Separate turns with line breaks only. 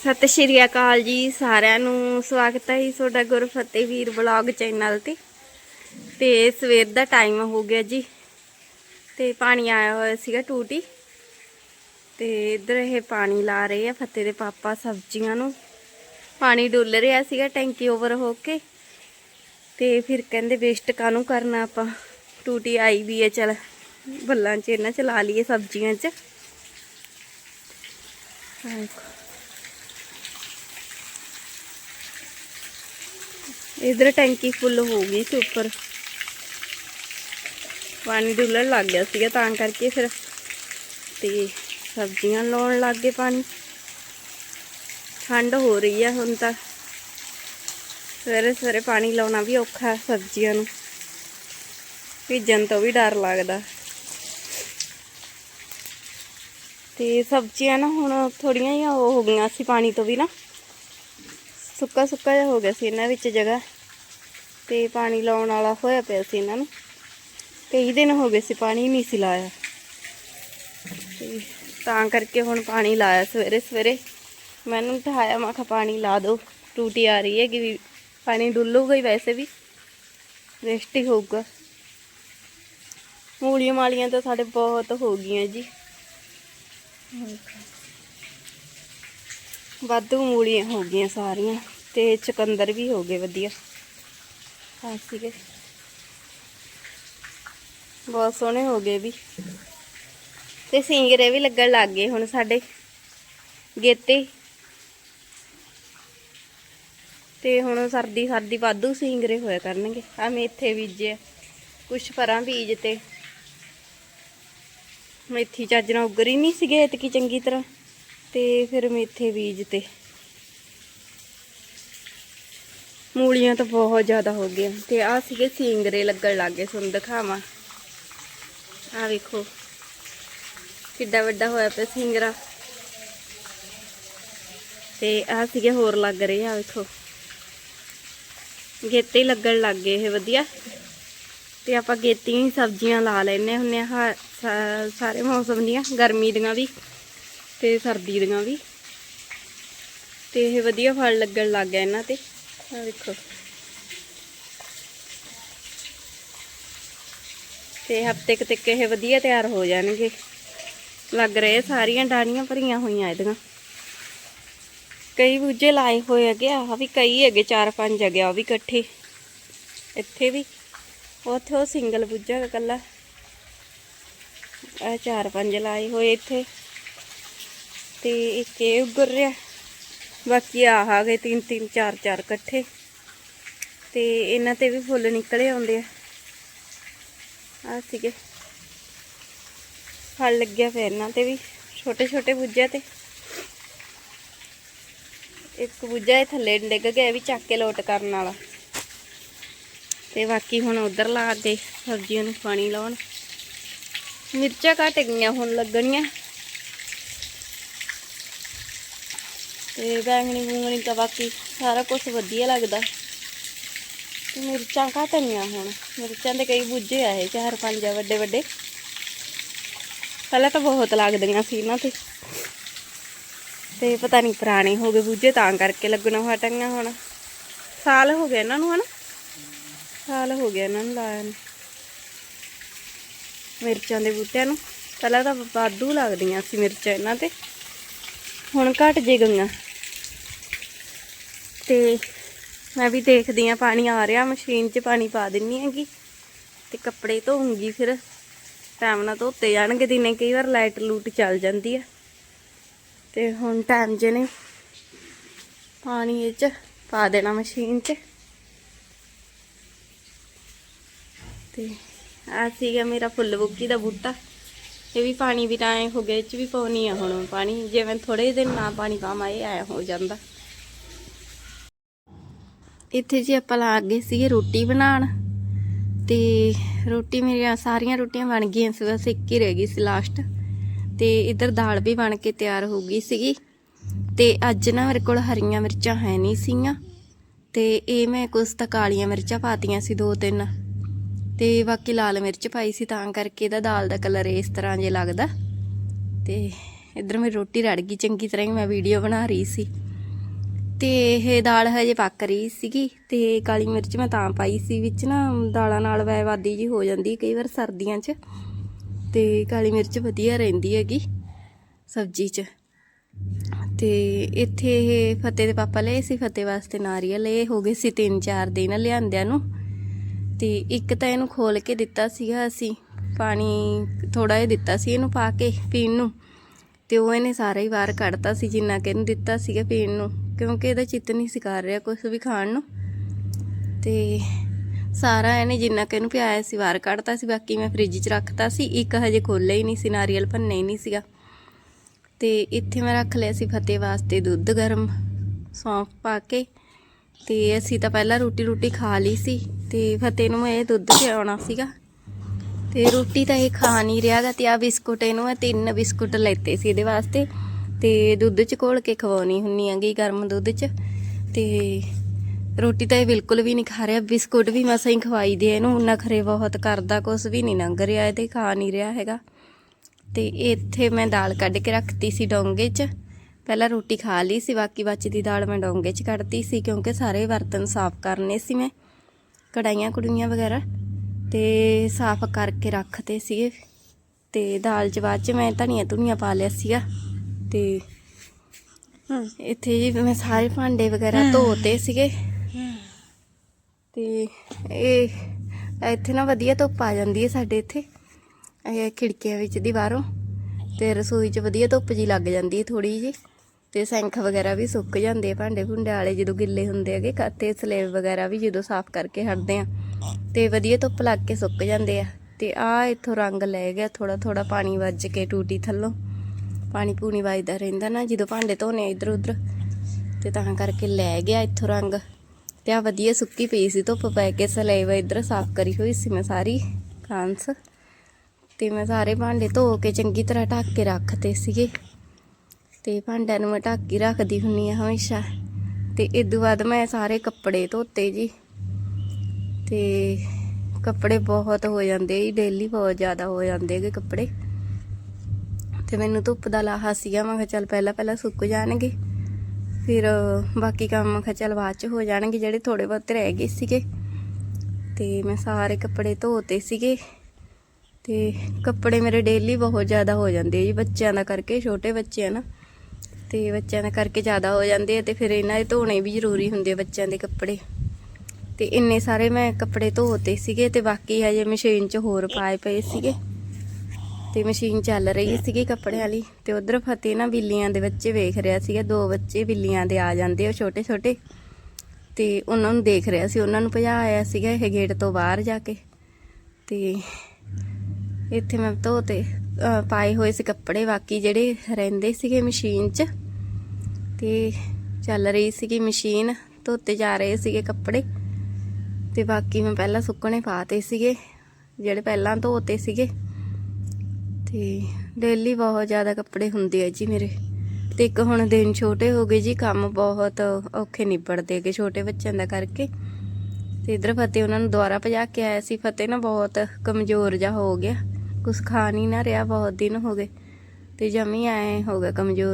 ਸਤਿ ਸ਼੍ਰੀ ਅਕਾਲ ਜੀ ਸਾਰਿਆਂ ਨੂੰ। ਸਵਾਗਤ ਹੈ ਜੀ ਤੁਹਾਡਾ ਗੁਰਫਤਿਹ ਵੀਰ ਬਲੌਗ ਚੈਨਲ ਤੇ। ਤੇ ਸਵੇਰ ਦਾ ਟਾਈਮ ਹੋ ਗਿਆ ਜੀ। ਤੇ ਪਾਣੀ ਆਇਆ ਹੋਇਆ ਸੀਗਾ ਟੂਟੀ। ਤੇ ਇਧਰ ਇਹ ਪਾਣੀ ਲਾ ਰਹੇ ਆ ਫਤਿਹ ਦੇ ਪਾਪਾ ਸਬਜ਼ੀਆਂ ਨੂੰ। ਪਾਣੀ ਡੁੱਲ ਰਿਹਾ ਸੀਗਾ ਟੈਂਕੀ ਓਵਰ ਹੋ ਕੇ। ਤੇ ਫਿਰ ਕਹਿੰਦੇ ਵੇਸਟ ਕਾਹਨੂੰ ਕਰਨਾ ਆਪਾਂ। ਟੂਟੀ ਆਈ ਵੀ ਹੈ ਚਲ ਬੱਲਾਂ 'ਚ ਇਹਨਾਂ ਚ ਲਾ ਲਈਏ ਸਬਜ਼ੀਆਂ 'ਚ। ਦੇਖੋ ਇਧਰ ਟੈਂਕੀ ਫੁੱਲ ਹੋ ਗਈ ਸੀ ਉੱਪਰ। ਪਾਣੀ ਡੁੱਲਣ ਲੱਗ ਗਿਆ ਸੀਗਾ, ਤਾਂ ਕਰਕੇ ਫਿਰ ਤੇ ਸਬਜ਼ੀਆਂ ਲਾਉਣ ਲੱਗ ਗਏ ਪਾਣੀ। ਠੰਡ ਹੋ ਰਹੀ ਆ ਹੁਣ ਤਾਂ। ਸਵੇਰੇ ਸਵੇਰੇ ਪਾਣੀ ਲਾਉਣਾ ਵੀ ਔਖਾ ਸਬਜ਼ੀਆਂ ਨੂੰ। ਭਿੱਜਣ ਤੋਂ ਵੀ ਡਰ ਲੱਗਦਾ। ਤੇ ਸਬਜ਼ੀਆਂ ਨਾ ਹੁਣ ਥੋੜੀਆਂ ਜਿਹੀਆਂ ਉਹ ਹੋ ਗਈਆਂ ਸੀ ਪਾਣੀ ਤੋਂ ਵੀ ਨਾ। ਸੁੱਕਾ ਸੁੱਕਾ ਜਿਹਾ ਹੋ ਗਿਆ ਸੀ ਇਹਨਾਂ ਵਿੱਚ ਜਗ੍ਹਾ। ਤੇ ਪਾਣੀ ਲਾਉਣ ਵਾਲਾ ਹੋਇਆ ਪਿਆ ਸੀ ਇਹਨਾਂ ਨੂੰ। ਕਈ ਦਿਨ ਹੋ ਗਏ ਸੀ ਪਾਣੀ ਨਹੀਂ ਸੀ ਲਾਇਆ। ਤਾਂ ਕਰਕੇ ਹੁਣ ਪਾਣੀ ਲਾਇਆ ਸਵੇਰੇ ਸਵੇਰੇ। ਮੈਨੂੰ ਉਠਾਇਆ ਮੈਂ ਕਿਹਾ ਪਾਣੀ ਲਾ ਦਿਓ। ਟੂਟੀ ਆ ਰਹੀ ਹੈ ਕਿ ਵੀ ਪਾਣੀ ਡੁੱਲੂਗਾ ਹੀ ਵੈਸੇ ਵੀ। ਵੇਸਟ ਹੀ ਹੋਊਗਾ। ਮੂਲੀਆਂ ਮਾਲੀਆਂ ਤਾਂ ਸਾਡੇ ਬਹੁਤ ਹੋ ਗਈਆਂ ਜੀ। ਵਾਧੂ ਮੂਲੀਆਂ ਹੋ ਗਈਆਂ ਸਾਰੀਆਂ ਤੇ ਚੁਕੰਦਰ ਵੀ ਹੋ ਗਏ ਵਧੀਆ। ਹਾਂ ਸੀਗੇ। ਬਹੁਤ ਸੋਹਣੇ ਹੋ ਗਏ ਵੀ। ਤੇ ਸਿੰਗਰੇ ਵੀ ਲੱਗਣ ਲੱਗ ਗਏ ਹੁਣ ਸਾਡੇ ਗੇਤੇ। ਤੇ ਹੁਣ ਸਰਦੀ ਸਰਦੀ ਵਾਧੂ ਸਿੰਗਰੇ ਹੋਇਆ ਕਰਨਗੇ। ਆ ਮੇਥੇ ਬੀਜੇ ਕੁਛ ਪਰਾਂ ਬੀਜ ਤੇ। ਮੇਥੀ ਚੱਜ ਨਾਲ ਉੱਗਰ ਨਹੀਂ ਸੀਗੇ ਇਤਕੀ ਚੰਗੀ ਤਰ੍ਹਾਂ। ਤੇ ਫਿਰ ਮੇਥੇ ਬੀਜ ਤੇ। ਮੂਲੀਆਂ ਤਾਂ ਬਹੁਤ ਜ਼ਿਆਦਾ ਹੋ ਗਈਆਂ। ਤੇ ਆ ਸੀਗੇ ਸਿੰਗਰੇ ਲੱਗਣ ਲੱਗੇ ਤੁਹਾਨੂੰ ਦਿਖਾਵਾਂ। ਆ ਵੇਖੋ, ਕਿੱਡਾ ਵੱਡਾ ਹੋਇਆ ਪਿਆ ਸਿੰਗਰਾ। ਤੇ ਆ ਸੀਗੇ ਹੋਰ ਲੱਗ ਰਹੇ ਆ ਵੇਖੋ। ਗੇਤੇ ਲੱਗਣ ਲੱਗ ਗਏ ਇਹ ਵਧੀਆ। ਤੇ ਆਪਾਂ ਗੇਤੀਆਂ ਹੀ ਸਬਜ਼ੀਆਂ ਲਾ ਲੈਨੇ ਹੁੰਨੇ ਆ ਹਾ- ਸਾਰੇ ਮੌਸਮ ਦੀਆਂ, ਗਰਮੀ ਦੀਆਂ ਵੀ। ਤੇ ਸਰਦੀ ਦੀਆਂ ਵੀ। ਤੇ ਇਹ ਵਧੀਆ ਫਲ ਲੱਗਣ ਲੱਗ ਗਿਆ ਇਹਨਾਂ ਤੇ। ਆ ਵੇਖੋ। ਤੇ ਹਫ਼ਤੇ ਕੁ ਤੱਕ ਇਹ ਵਧੀਆ ਤਿਆਰ ਹੋ ਜਾਣਗੇ। ਲੱਗ ਰਹੇ ਸਾਰੀਆਂ ਡਾਣੀਆਂ ਭਰੀਆਂ ਹੋਈਆਂ ਇਹਦੀਆਂ। ਕਈ ਬੂਝੇ ਲਾਏ ਹੋਏ ਹੈਗੇ ਆ ਵੀ ਕਈ ਹੈਗੇ, ਚਾਰ ਪੰਜ ਹੈਗੇ ਆ ਉਹ ਵੀ ਇਕੱਠੇ। ਇੱਥੇ ਵੀ। ਉੱਥੇ ਉਹ ਸਿੰਗਲ ਬੂਝਾ ਹੈਗਾ ਕੱਲਾ ਇਹ ਚਾਰ ਪੰਜ ਲਾਏ ਹੋਏ ਇੱਥੇ। ਤੇ ਇੱਕ ਇਹ ਉੱਗਰ ਰਿਹਾ। ਬਾਕੀ ਆਹ ਆ ਗਏ ਤਿੰਨ ਤਿੰਨ, ਚਾਰ ਚਾਰ ਇਕੱਠੇ। ਤੇ ਇਹਨਾਂ ਤੇ ਵੀ ਫੁੱਲ ਨਿਕਲੇ ਆਉਂਦੇ ਆ। ਆ ਸੀਗੇ। ਫਲ ਲੱਗਿਆ ਫਿਰ ਇਹਨਾਂ ਤੇ ਵੀ। ਛੋਟੇ ਛੋਟੇ ਬੂਝਿਆਂ ਤੇ। ਇੱਕ ਬੂਝਾ ਇਹ ਥੱਲੇ ਡਿੱਗ ਗਿਆ, ਇਹ ਵੀ ਚੱਕ ਕੇ ਲੋਟ ਕਰਨ ਵਾਲਾ। ਤੇ ਬਾਕੀ ਹੁਣ ਉਧਰ ਲਾ ਕੇ ਸਬਜ਼ੀਆਂ ਨੂੰ ਪਾਣੀ ਲਾਉਣ। ਮਿਰਚਾਂ ਘਟ ਗਈਆਂ, ਹੁਣ ਲੱਗਣੀਆਂ। ਤੇ ਬੈਂਗਣੀ ਬੂੰਗਣੀ ਤਾਂ ਬਾਕੀ ਸਾਰਾ ਕੁਝ ਵਧੀਆ ਲੱਗਦਾ। ਤੇ ਮਿਰਚਾਂ ਘਟ ਗਈਆਂ ਹੁਣ। ਮਿਰਚਾਂ ਦੇ ਕਈ ਬੂਝੇ ਆਏ ਚਾਰ ਪੰਜ ਆ ਵੱਡੇ ਵੱਡੇ। ਪਹਿਲਾਂ ਤਾਂ ਬਹੁਤ ਲੱਗਦੀਆਂ ਸੀ ਇਹਨਾਂ ਤੇ। ਤੇ ਪਤਾ ਨਹੀਂ ਪੁਰਾਣੇ ਹੋ ਗਏ ਬੂਝੇ, ਤਾਂ ਕਰਕੇ ਲੱਗਣਾ ਹਟਾਂਗਾ ਹੁਣ। ਸਾਲ ਹੋ ਗਿਆ ਇਹਨਾਂ ਨੂੰ, ਹਨਾ? ਸਾਲ ਹੋ ਗਿਆ ਇਹਨਾਂ ਨੂੰ ਲਾਇਆ ਨੂੰ। ਮਿਰਚਾਂ ਦੇ ਬੂਟਿਆਂ ਨੂੰ। ਪਹਿਲਾਂ ਤਾਂ ਵਾਧੂ ਲੱਗਦੀਆਂ ਸੀ ਮਿਰਚਾਂ ਇਹਨਾਂ ਤੇ। ਹੁਣ ਘਟ ਜੇ ਗਈਆਂ। ਤੇ ਮੈਂ ਵੀ ਦੇਖਦੀ ਆ, ਪਾਣੀ ਆ ਰਿਹਾ, ਮਸ਼ੀਨ 'ਚ ਪਾਣੀ ਪਾ ਦਿੰਨੀ ਹੈਗੀ। ਤੇ ਕੱਪੜੇ ਧੋਉਂਗੀ ਫਿਰ। ਟਾਈਮ ਨਾਲ ਧੋਤੇ ਜਾਣਗੇ ਦਿਨੇ, ਕਈ ਵਾਰ ਲਾਈਟ ਲੂਟ ਚੱਲ ਜਾਂਦੀ ਹੈ ਤੇ ਹੁਣ ਟਾਈਮ ਜੇ ਨੇ ਪਾਣੀ ਇਹ 'ਚ ਪਾ ਦੇਣਾ ਮਸ਼ੀਨ 'ਚ। ਤੇ ਆ ਸੀਗਾ ਮੇਰਾ ਫੁੱਲ ਬੁੱਕੀ ਦਾ ਬੂਟਾ। ਇਹ ਵੀ ਪਾਣੀ ਵੀ ਤਾਂ ਐ ਹੋ ਗਿਆ, ਇਹ 'ਚ ਵੀ ਪਾਉਣੀ ਆ ਹੁਣ। ਪਾਣੀ, ਜੇ ਮੈਂ ਥੋੜੇ ਦਿਨ ਨਾ ਪਾਣੀ ਪਾਵਾਂ, ਇਹ ਐ ਹੋ ਜਾਂਦਾ। ਇੱਥੇ ਜੀ ਆਪਾਂ ਲਾ ਗਏ ਸੀਗੇ ਰੋਟੀ ਬਣਾਉਣ ਤੇ ਰੋਟੀ ਮੇਰੀਆਂ ਸਾਰੀਆਂ ਰੋਟੀਆਂ ਬਣ ਗਈਆਂ ਸੀ, ਬਸ ਇੱਕ ਹੀ ਰਹਿ ਗਈ ਸੀ ਲਾਸਟ ਤੇ ਇੱਧਰ ਦਾਲ ਵੀ ਬਣ ਕੇ ਤਿਆਰ ਹੋ ਗਈ ਸੀਗੀ। ਤੇ ਅੱਜ ਨਾ ਮੇਰੇ ਕੋਲ ਹਰੀਆਂ ਮਿਰਚਾਂ ਹੈ ਨਹੀਂ ਸੀਗੀਆਂ ਤੇ ਇਹ ਮੈਂ ਕੁਛ ਤਾਂ ਕਾਲੀਆਂ ਮਿਰਚਾਂ ਪਾਤੀਆਂ ਸੀ ਦੋ ਤਿੰਨ। ਤੇ ਬਾਕੀ ਲਾਲ ਮਿਰਚ ਪਾਈ ਸੀ ਤਾਂ ਕਰਕੇ ਇਹਦਾ ਦਾਲ ਦਾ ਕਲਰ ਇਸ ਤਰ੍ਹਾਂ ਜੇ ਲੱਗਦਾ। ਤੇ ਇੱਧਰ ਮੇਰੀ ਰੋਟੀ ਰੜ ਗਈ, ਚੰਗੀ ਤਰ੍ਹਾਂ ਹੀ ਮੈਂ ਵੀਡੀਓ ਬਣਾ ਰਹੀ ਸੀ। ਤੇ ਇਹ ਦਾਲ ਹਜੇ ਪੱਕ ਰਹੀ ਸੀਗੀ ਤੇ ਕਾਲੀ ਮਿਰਚ ਮੈਂ ਤਾਂ ਪਾਈ ਸੀ ਵਿੱਚ ਨਾ, ਦਾਲਾਂ ਨਾਲ ਵੈਵਾਦੀ ਜੀ ਹੋ ਜਾਂਦੀ ਕਈ ਵਾਰ ਸਰਦੀਆਂ 'ਚ। ਤੇ ਕਾਲੀ ਮਿਰਚ ਵਧੀਆ ਰਹਿੰਦੀ ਹੈਗੀ ਸਬਜ਼ੀ 'ਚ। ਤੇ ਇੱਥੇ ਇਹ ਫਤਿਹ ਦੇ ਪਾਪਾ ਲਏ ਸੀ, ਫਤਿਹ ਵਾਸਤੇ ਨਾਰੀਅਲ ਇਹ ਹੋ ਗਏ ਸੀ 3-4 ਦਿਨ ਲਿਆਂਦਿਆਂ ਨੂੰ। ਤੇ ਇੱਕ ਤਾਂ ਇਹਨੂੰ ਖੋਲ ਕੇ ਦਿੱਤਾ ਸੀਗਾ ਅਸੀਂ, ਪਾਣੀ ਥੋੜਾ ਜਿਹਾ ਦਿੱਤਾ ਸੀ ਇਹਨੂੰ ਪਾ ਕੇ ਪੀਣ ਨੂੰ। ਤੇ ਉਹ ਇਹਨੇ ਸਾਰਾ ਹੀ ਬਾਹਰ ਕੱਢਤਾ ਸੀ ਜਿੰਨਾ ਕਿ ਇਹਨੂੰ ਦਿੱਤਾ ਸੀਗਾ ਪੀਣ ਨੂੰ। ਕਿਉਂਕਿ ਇਹਦਾ ਚਿੱਤ ਨਹੀਂ ਸੀ ਕਰ ਰਿਹਾ ਕੁਝ ਵੀ ਖਾਣ ਨੂੰ। ਤੇ ਸਾਰਾ ਇਹਨੇ ਜਿੰਨਾ ਕਿ ਇਹਨੂੰ ਪਿਆਇਆ ਸੀ, ਬਾਹਰ ਕੱਢਤਾ ਸੀ, ਬਾਕੀ ਮੈਂ ਫ੍ਰਿਜ 'ਚ ਰੱਖਤਾ ਸੀ। ਇੱਕ ਹਜੇ ਖੋਲ੍ਹਿਆ ਹੀ ਨਹੀਂ ਸੀ, ਨਾਰੀਅਲ ਭੰਨੇ ਹੀ ਨਹੀਂ ਸੀਗਾ। ਤੇ ਇੱਥੇ ਮੈਂ ਰੱਖ ਲਿਆ ਸੀ ਫਤਿਹ ਵਾਸਤੇ ਦੁੱਧ ਗਰਮ, ਸੌਂਫ ਪਾ ਕੇ। ਤੇ ਅਸੀਂ ਤਾਂ ਪਹਿਲਾਂ ਰੋਟੀ ਰੋਟੀ ਖਾ ਲਈ ਸੀ, ਤੇ ਫਤਿਹ ਨੂੰ ਇਹ ਦੁੱਧ ਪਿਆਉਣਾ ਸੀਗਾ। ਤੇ ਰੋਟੀ ਤਾਂ ਇਹ ਖਾ ਨਹੀਂ ਰਿਹਾਗਾ ਤੇ ਆ ਬਿਸਕੁਟ ਇਹਨੂੰ ਮੈਂ ਤਿੰਨ ਬਿਸਕੁਟ ਲੈਤੇ ਸੀ ਇਹਦੇ ਵਾਸਤੇ। ਤੇ ਦੁੱਧ 'ਚ ਘੋਲ ਕੇ ਖਵਾਉਣੀ ਹੁੰਨੀ ਹੈਗੀ ਗਰਮ ਦੁੱਧ 'ਚ। ਤੇ ਰੋਟੀ ਤਾਂ ਇਹ ਬਿਲਕੁਲ ਵੀ ਨਹੀਂ ਖਾ ਰਿਹਾ। ਬਿਸਕੁਟ ਵੀ ਮਸਾਂ ਹੀ ਖਵਾਈ ਦੇ ਇਹਨੂੰ। ਨਖਰੇ ਬਹੁਤ ਕਰਦਾ ਕੁਝ ਵੀ ਨਹੀਂ ਲੰਘ ਰਿਹਾ ਇਹਦੇ, ਖਾ ਨਹੀਂ ਰਿਹਾ ਹੈਗਾ। ਤੇ ਇੱਥੇ ਮੈਂ ਦਾਲ ਕੱਢ ਕੇ ਰੱਖਤੀ ਸੀ ਡੋਂਗੇ 'ਚ। ਪਹਿਲਾਂ ਰੋਟੀ ਖਾ ਲਈ ਸੀ, ਬਾਕੀ ਬਚਦੀ ਦਾਲ ਮੈਂ ਡੋਂਗੇ 'ਚ ਕੱਢਤੀ ਸੀ, ਕਿਉਂਕਿ ਸਾਰੇ ਬਰਤਨ ਸਾਫ਼ ਕਰਨੇ ਸੀ ਮੈਂ। ਕੜਾਈਆਂ ਕੁੜੀਆਂ ਵਗੈਰਾ। ਤੇ ਸਾਫ਼ ਕਰਕੇ ਰੱਖਤੇ ਸੀ ਤੇ ਦਾਲ 'ਚ ਬਾਅਦ 'ਚ ਮੈਂ ਧਨੀਆ ਧੁਨੀਆ ਪਾ ਲਿਆ ਸੀਗਾ। ਤੇ ਇੱਥੇ ਜੀ ਮੈਂ ਸਾਰੇ ਭਾਂਡੇ ਵਗੈਰਾ ਧੋਤੇ ਸੀਗੇ। ਤੇ ਇਹ ਇੱਥੇ ਨਾ ਵਧੀਆ ਧੁੱਪ ਆ ਜਾਂਦੀ ਹੈ ਸਾਡੇ ਇੱਥੇ। ਇਹ ਖਿੜਕੀਆਂ ਵਿੱਚ ਦੀ ਬਾਹਰੋਂ ਤੇ ਰਸੋਈ 'ਚ ਵਧੀਆ ਧੁੱਪ ਜੀ ਲੱਗ ਜਾਂਦੀ ਹੈ ਥੋੜੀ ਜੀ ਤੇ ਸੈਂਖ ਵਗੈਰਾ ਵੀ ਸੁੱਕ ਜਾਂਦੇ ਆ ਭਾਂਡੇ ਭੁੰਡੇ ਵਾਲੇ ਜਦੋਂ ਗਿੱਲੇ ਹੁੰਦੇ ਹੈਗੇ। ਤੇ ਸਲੇਬ ਵਗੈਰਾ ਵੀ ਜਦੋਂ ਸਾਫ਼ ਕਰਕੇ ਹਟਦੇ ਆ। ਤੇ ਵਧੀਆ ਧੁੱਪ ਲੱਗ ਕੇ ਸੁੱਕ ਜਾਂਦੇ ਆ। ਤੇ ਆ ਇੱਥੋਂ ਰੰਗ ਲੈ ਗਿਆ ਥੋੜਾ ਥੋੜਾ ਪਾਣੀ ਵੱਜ ਕੇ ਟੂਟੀ ਥੱਲੋਂ। ਪਾਣੀ ਪੂਣੀ ਵੱਜਦਾ ਰਹਿੰਦਾ ਨਾ, ਜਦੋਂ ਭਾਂਡੇ ਧੋਨੇ ਇੱਧਰ ਉੱਧਰ ਤੇ ਤਾਂ ਕਰਕੇ ਲੈ ਗਿਆ ਇੱਥੋਂ ਰੰਗ। ਤੇ ਆ ਵਧੀਆ ਸੁੱਕੀ ਪਈ ਸੀ, ਧੁੱਪ ਪੈ ਕੇ ਸਲੇਬ ਇੱਧਰ, ਸਾਫ਼ ਕਰੀ ਹੋਈ ਸੀ ਮੈਂ ਸਾਰੀ ਕਾਂਸ ਤੇ ਮੈਂ ਸਾਰੇ ਭਾਂਡੇ ਧੋ ਕੇ ਚੰਗੀ ਤਰ੍ਹਾਂ ਢੱਕ ਕੇ ਰੱਖਤੇ ਸੀਗੇ। ਤੇ ਭਾਂਡਿਆਂ ਨੂੰ ਮੈਂ ਢੱਕ ਕੇ ਰੱਖਦੀ ਹੁੰਨੀ ਆ ਹਮੇਸ਼ਾ। ਤੇ ਇਦੋਂ ਬਾਅਦ ਮੈਂ ਸਾਰੇ ਕੱਪੜੇ ਧੋਤੇ ਜੀ। ਤੇ ਕੱਪੜੇ ਬਹੁਤ ਹੋ ਜਾਂਦੇ ਜੀ ਡੇਲੀ ਬਹੁਤ ਜ਼ਿਆਦਾ ਹੋ ਜਾਂਦੇ ਹੈਗੇ ਕੱਪੜੇ। ਤੇ ਮੈਨੂੰ ਧੁੱਪ ਦਾ ਲਾਹਾ ਸੀਗਾ। ਮੈਂ ਕਿਹਾ ਚੱਲ ਪਹਿਲਾਂ ਪਹਿਲਾਂ ਸੁੱਕ ਜਾਣਗੇ। ਫਿਰ ਬਾਕੀ ਕੰਮ ਮੈਂ ਕਿਹਾ ਚੱਲ ਬਾਅਦ ਚ ਹੋ ਜਾਣਗੇ, ਜਿਹੜੇ ਥੋੜੇ ਬਹੁਤ ਰਹਿ ਗਏ ਸੀਗੇ। ਤੇ ਮੈਂ ਸਾਰੇ ਕੱਪੜੇ ਧੋਤੇ ਸੀਗੇ। ਤੇ ਕੱਪੜੇ ਮੇਰੇ ਡੇਲੀ ਬਹੁਤ ਜ਼ਿਆਦਾ ਹੋ ਜਾਂਦੇ ਆ ਜੀ, ਬੱਚਿਆਂ ਦਾ ਕਰਕੇ, ਛੋਟੇ ਬੱਚੇ ਆ ਨਾ। ਤੇ ਬੱਚਿਆਂ ਦਾ ਕਰਕੇ ਜ਼ਿਆਦਾ ਹੋ ਜਾਂਦੇ ਆ ਤੇ ਫਿਰ ਇਹਨਾਂ ਦੇ ਧੋਣੇ ਵੀ ਜ਼ਰੂਰੀ ਹੁੰਦੇ ਆ ਬੱਚਿਆਂ ਦੇ ਕੱਪੜੇ। ਤੇ ਇੰਨੇ ਸਾਰੇ ਮੈਂ ਕੱਪੜੇ ਧੋਤੇ ਸੀਗੇ ਤੇ ਬਾਕੀ ਹਜੇ ਮਸ਼ੀਨ 'ਚ ਹੋਰ ਪਾਏ ਪਏ ਸੀਗੇ। ਤੇ ਮਸ਼ੀਨ ਚੱਲ ਰਹੀ ਸੀਗੀ ਕੱਪੜਿਆਂ ਵਾਲੀ ਤੇ ਉਧਰ ਫਤਿਹ ਨਾ ਬਿੱਲੀਆਂ ਦੇ ਬੱਚੇ ਵੇਖ ਰਿਹਾ ਸੀਗਾ, ਦੋ ਬੱਚੇ ਬਿੱਲੀਆਂ ਦੇ ਆ ਜਾਂਦੇ ਆ ਛੋਟੇ ਛੋਟੇ ਤੇ ਉਹਨਾਂ ਨੂੰ ਦੇਖ ਰਿਹਾ ਸੀ, ਉਹਨਾਂ ਨੂੰ ਭਜਾ ਆਇਆ ਸੀਗਾ ਇਹ ਗੇਟ ਤੋਂ ਬਾਹਰ ਜਾ ਕੇ ਤੇ ਇੱਥੇ ਮੈਂ ਧੋਤੇ ਪਾਏ ਹੋਏ ਸੀ ਕੱਪੜੇ, ਬਾਕੀ ਜਿਹੜੇ ਰਹਿੰਦੇ ਸੀਗੇ ਮਸ਼ੀਨ 'ਚ ਤੇ ਚੱਲ ਰਹੀ ਸੀਗੀ ਮਸ਼ੀਨ, ਧੋਤੇ ਜਾ ਰਹੇ ਸੀਗੇ ਕੱਪੜੇ ਤੇ ਬਾਕੀ ਮੈਂ ਪਹਿਲਾਂ ਸੁੱਕਣੇ ਪਾਤੇ ਸੀਗੇ, ਜਿਹੜੇ ਪਹਿਲਾਂ ਧੋਤੇ ਸੀਗੇ। ਤੇ ਡੇਲੀ ਬਹੁਤ ਜ਼ਿਆਦਾ ਕੱਪੜੇ ਹੁੰਦੇ ਆ ਜੀ ਮੇਰੇ। ਤੇ ਇੱਕ ਹੁਣ ਦਿਨ ਛੋਟੇ ਹੋ ਗਏ ਜੀ, ਕੰਮ ਬਹੁਤ ਔਖੇ ਨਿਬੜਦੇ ਹੈਗੇ ਛੋਟੇ ਬੱਚਿਆਂ ਦਾ ਕਰਕੇ। ਤੇ ਇਧਰ ਫਤਿਹ ਉਹਨਾਂ ਨੂੰ ਦੁਆਰਾ ਭਜਾ ਕੇ ਆਇਆ ਸੀ। ਫਤਿਹ ਨਾ ਬਹੁਤ ਕਮਜ਼ੋਰ ਜਿਹਾ ਹੋ ਗਿਆ। ਕੁਛ ਖਾ ਨਹੀਂ ਨਾ ਰਿਹਾ, ਬਹੁਤ ਦਿਨ ਹੋ ਗਏ। ਤੇ ਜਮੀ ਆਏ ਹੋ ਗਿਆ ਕਮਜ਼ੋਰ।